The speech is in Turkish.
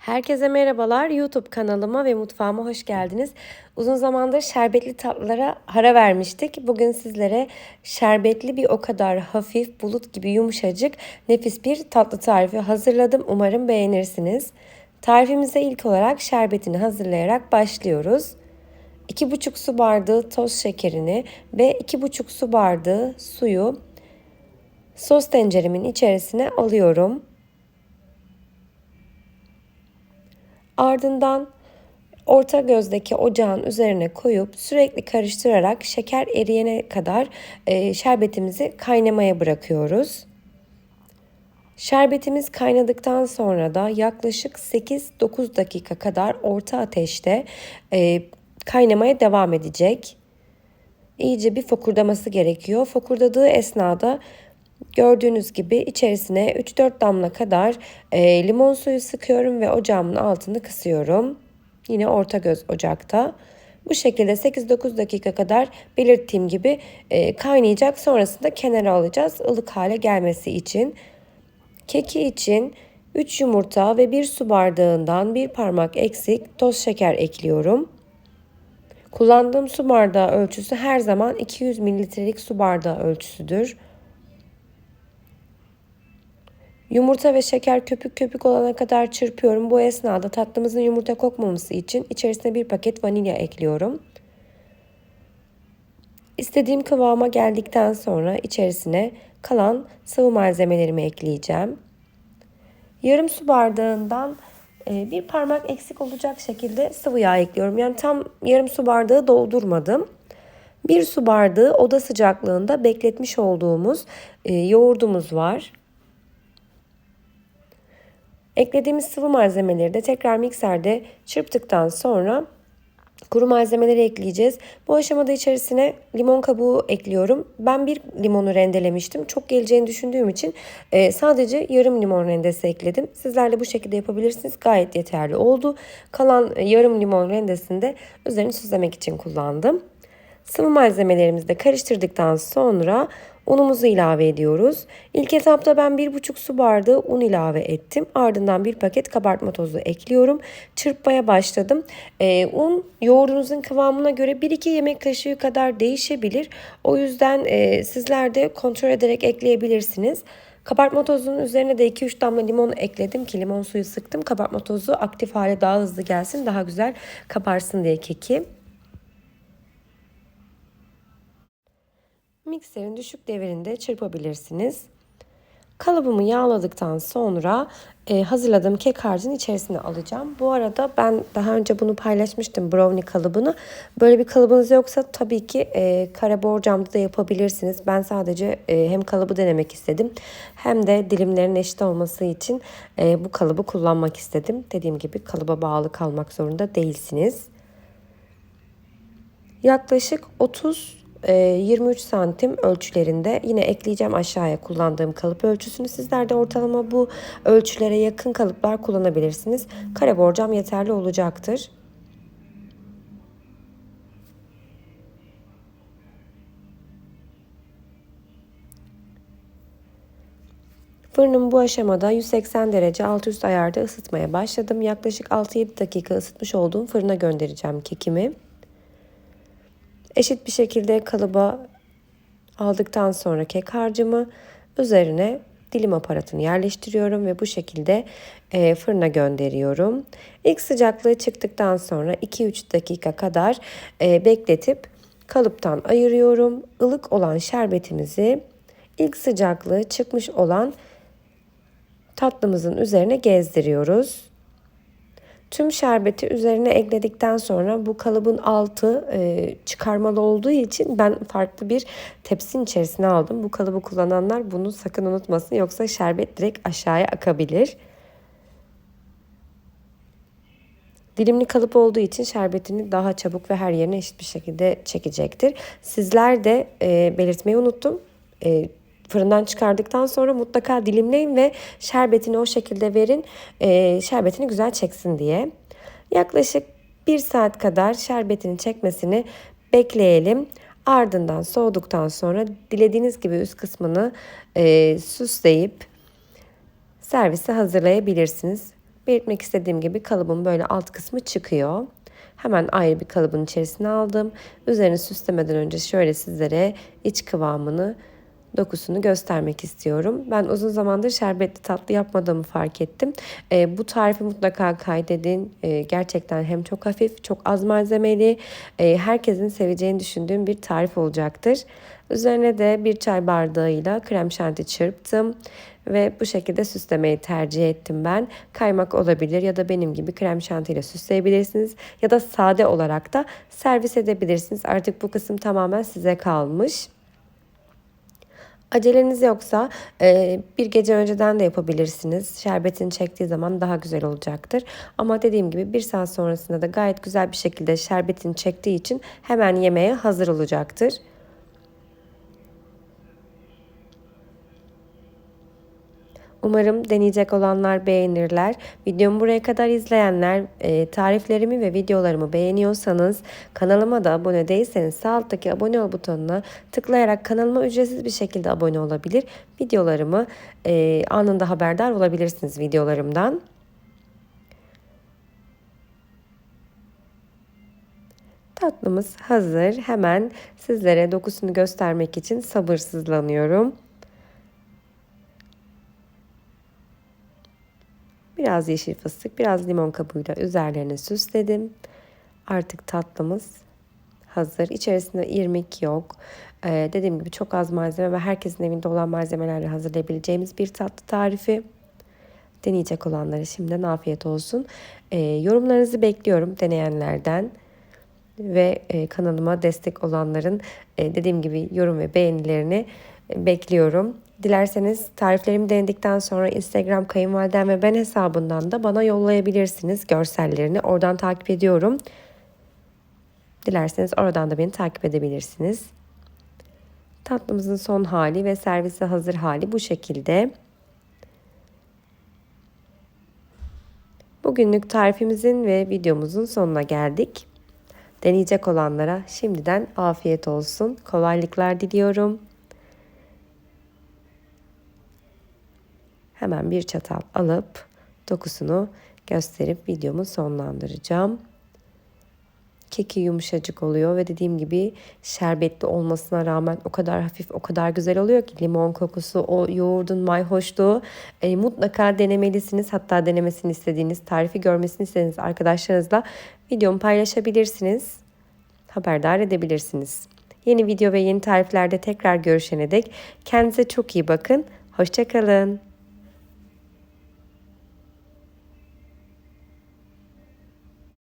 Herkese merhabalar. YouTube kanalıma ve mutfağıma hoş geldiniz. Uzun zamandır şerbetli tatlılara ara vermiştik. Bugün sizlere şerbetli bir o kadar hafif, bulut gibi yumuşacık, nefis bir tatlı tarifi hazırladım. Umarım beğenirsiniz. Tarifimize ilk olarak şerbetini hazırlayarak başlıyoruz. 2,5 su bardağı toz şekerini ve 2,5 su bardağı suyu sos tenceremin içerisine alıyorum. Ardından orta gözdeki ocağın üzerine koyup sürekli karıştırarak şeker eriyene kadar e, şerbetimizi kaynamaya bırakıyoruz. Şerbetimiz kaynadıktan sonra da yaklaşık 8-9 dakika kadar orta ateşte e, kaynamaya devam edecek. İyice bir fokurdaması gerekiyor. Fokurdadığı esnada Gördüğünüz gibi içerisine 3-4 damla kadar e, limon suyu sıkıyorum ve ocağımın altını kısıyorum. Yine orta göz ocakta. Bu şekilde 8-9 dakika kadar belirttiğim gibi e, kaynayacak. Sonrasında kenara alacağız ılık hale gelmesi için. Keki için 3 yumurta ve 1 su bardağından bir parmak eksik toz şeker ekliyorum. Kullandığım su bardağı ölçüsü her zaman 200 mililitrelik su bardağı ölçüsüdür. Yumurta ve şeker köpük köpük olana kadar çırpıyorum. Bu esnada tatlımızın yumurta kokmaması için içerisine bir paket vanilya ekliyorum. İstediğim kıvama geldikten sonra içerisine kalan sıvı malzemelerimi ekleyeceğim. Yarım su bardağından e, bir parmak eksik olacak şekilde sıvı yağ ekliyorum. Yani tam yarım su bardağı doldurmadım. Bir su bardağı oda sıcaklığında bekletmiş olduğumuz e, yoğurdumuz var. Eklediğimiz sıvı malzemeleri de tekrar mikserde çırptıktan sonra kuru malzemeleri ekleyeceğiz. Bu aşamada içerisine limon kabuğu ekliyorum. Ben bir limonu rendelemiştim. Çok geleceğini düşündüğüm için e, sadece yarım limon rendesi ekledim. Sizler de bu şekilde yapabilirsiniz. Gayet yeterli oldu. Kalan e, yarım limon rendesini de üzerini süslemek için kullandım. Sıvı malzemelerimizi de karıştırdıktan sonra Unumuzu ilave ediyoruz. İlk etapta ben 1,5 su bardağı un ilave ettim. Ardından bir paket kabartma tozu ekliyorum. Çırpmaya başladım. Ee, un yoğurdunuzun kıvamına göre 1-2 yemek kaşığı kadar değişebilir. O yüzden e, sizler de kontrol ederek ekleyebilirsiniz. Kabartma tozunun üzerine de 2-3 damla limon ekledim ki limon suyu sıktım. Kabartma tozu aktif hale daha hızlı gelsin, daha güzel kaparsın diye keki. Mikserin düşük devirinde çırpabilirsiniz. Kalıbımı yağladıktan sonra e, hazırladığım kek harcını içerisine alacağım. Bu arada ben daha önce bunu paylaşmıştım brownie kalıbını. Böyle bir kalıbınız yoksa tabii ki e, kare borcamda da yapabilirsiniz. Ben sadece e, hem kalıbı denemek istedim hem de dilimlerin eşit olması için e, bu kalıbı kullanmak istedim. Dediğim gibi kalıba bağlı kalmak zorunda değilsiniz. Yaklaşık 30 23 ee, santim ölçülerinde yine ekleyeceğim aşağıya kullandığım kalıp ölçüsünü. Sizler de ortalama bu ölçülere yakın kalıplar kullanabilirsiniz. Kare borcam yeterli olacaktır. Fırınımı bu aşamada 180 derece alt üst ayarda ısıtmaya başladım. Yaklaşık 6-7 dakika ısıtmış olduğum fırına göndereceğim kekimi. Eşit bir şekilde kalıba aldıktan sonra kek harcımı üzerine dilim aparatını yerleştiriyorum ve bu şekilde e, fırına gönderiyorum. İlk sıcaklığı çıktıktan sonra 2-3 dakika kadar e, bekletip kalıptan ayırıyorum. Ilık olan şerbetimizi ilk sıcaklığı çıkmış olan tatlımızın üzerine gezdiriyoruz. Tüm şerbeti üzerine ekledikten sonra bu kalıbın altı e, çıkarmalı olduğu için ben farklı bir tepsinin içerisine aldım. Bu kalıbı kullananlar bunu sakın unutmasın yoksa şerbet direkt aşağıya akabilir. Dilimli kalıp olduğu için şerbetini daha çabuk ve her yerine eşit bir şekilde çekecektir. Sizler de e, belirtmeyi unuttum. E, fırından çıkardıktan sonra mutlaka dilimleyin ve şerbetini o şekilde verin. E, şerbetini güzel çeksin diye. Yaklaşık bir saat kadar şerbetini çekmesini bekleyelim. Ardından soğuduktan sonra dilediğiniz gibi üst kısmını e, süsleyip servise hazırlayabilirsiniz. belirtmek istediğim gibi kalıbın böyle alt kısmı çıkıyor. Hemen ayrı bir kalıbın içerisine aldım. Üzerini süslemeden önce şöyle sizlere iç kıvamını dokusunu göstermek istiyorum. Ben uzun zamandır şerbetli tatlı yapmadığımı fark ettim. E, bu tarifi mutlaka kaydedin. E, gerçekten hem çok hafif, çok az malzemeli, e, herkesin seveceğini düşündüğüm bir tarif olacaktır. Üzerine de bir çay bardağıyla krem şanti çırptım ve bu şekilde süslemeyi tercih ettim ben. Kaymak olabilir ya da benim gibi krem şantiyle süsleyebilirsiniz ya da sade olarak da servis edebilirsiniz. Artık bu kısım tamamen size kalmış. Aceleniz yoksa e, bir gece önceden de yapabilirsiniz. Şerbetini çektiği zaman daha güzel olacaktır. Ama dediğim gibi bir saat sonrasında da gayet güzel bir şekilde şerbetini çektiği için hemen yemeğe hazır olacaktır. Umarım deneyecek olanlar beğenirler. Videomu buraya kadar izleyenler e, tariflerimi ve videolarımı beğeniyorsanız kanalıma da abone değilseniz sağ alttaki abone ol butonuna tıklayarak kanalıma ücretsiz bir şekilde abone olabilir. Videolarımı e, anında haberdar olabilirsiniz videolarımdan. Tatlımız hazır. Hemen sizlere dokusunu göstermek için sabırsızlanıyorum. Biraz yeşil fıstık, biraz limon kabuğuyla üzerlerine süsledim. Artık tatlımız hazır. İçerisinde irmik yok. Ee, dediğim gibi çok az malzeme ve herkesin evinde olan malzemelerle hazırlayabileceğimiz bir tatlı tarifi. Deneyecek olanlara şimdiden afiyet olsun. Ee, yorumlarınızı bekliyorum deneyenlerden ve e, kanalıma destek olanların e, dediğim gibi yorum ve beğenilerini bekliyorum. Dilerseniz tariflerimi denedikten sonra Instagram kayınvalidem ve ben hesabından da bana yollayabilirsiniz görsellerini. Oradan takip ediyorum. Dilerseniz oradan da beni takip edebilirsiniz. Tatlımızın son hali ve servise hazır hali bu şekilde. Bugünlük tarifimizin ve videomuzun sonuna geldik. Deneyecek olanlara şimdiden afiyet olsun. Kolaylıklar diliyorum. Hemen bir çatal alıp dokusunu gösterip videomu sonlandıracağım. Keki yumuşacık oluyor ve dediğim gibi şerbetli olmasına rağmen o kadar hafif, o kadar güzel oluyor ki limon kokusu, o yoğurdun mayhoşluğu e, mutlaka denemelisiniz. Hatta denemesini istediğiniz, tarifi görmesini istediğiniz arkadaşlarınızla videomu paylaşabilirsiniz. Haberdar edebilirsiniz. Yeni video ve yeni tariflerde tekrar görüşene dek kendinize çok iyi bakın. Hoşçakalın.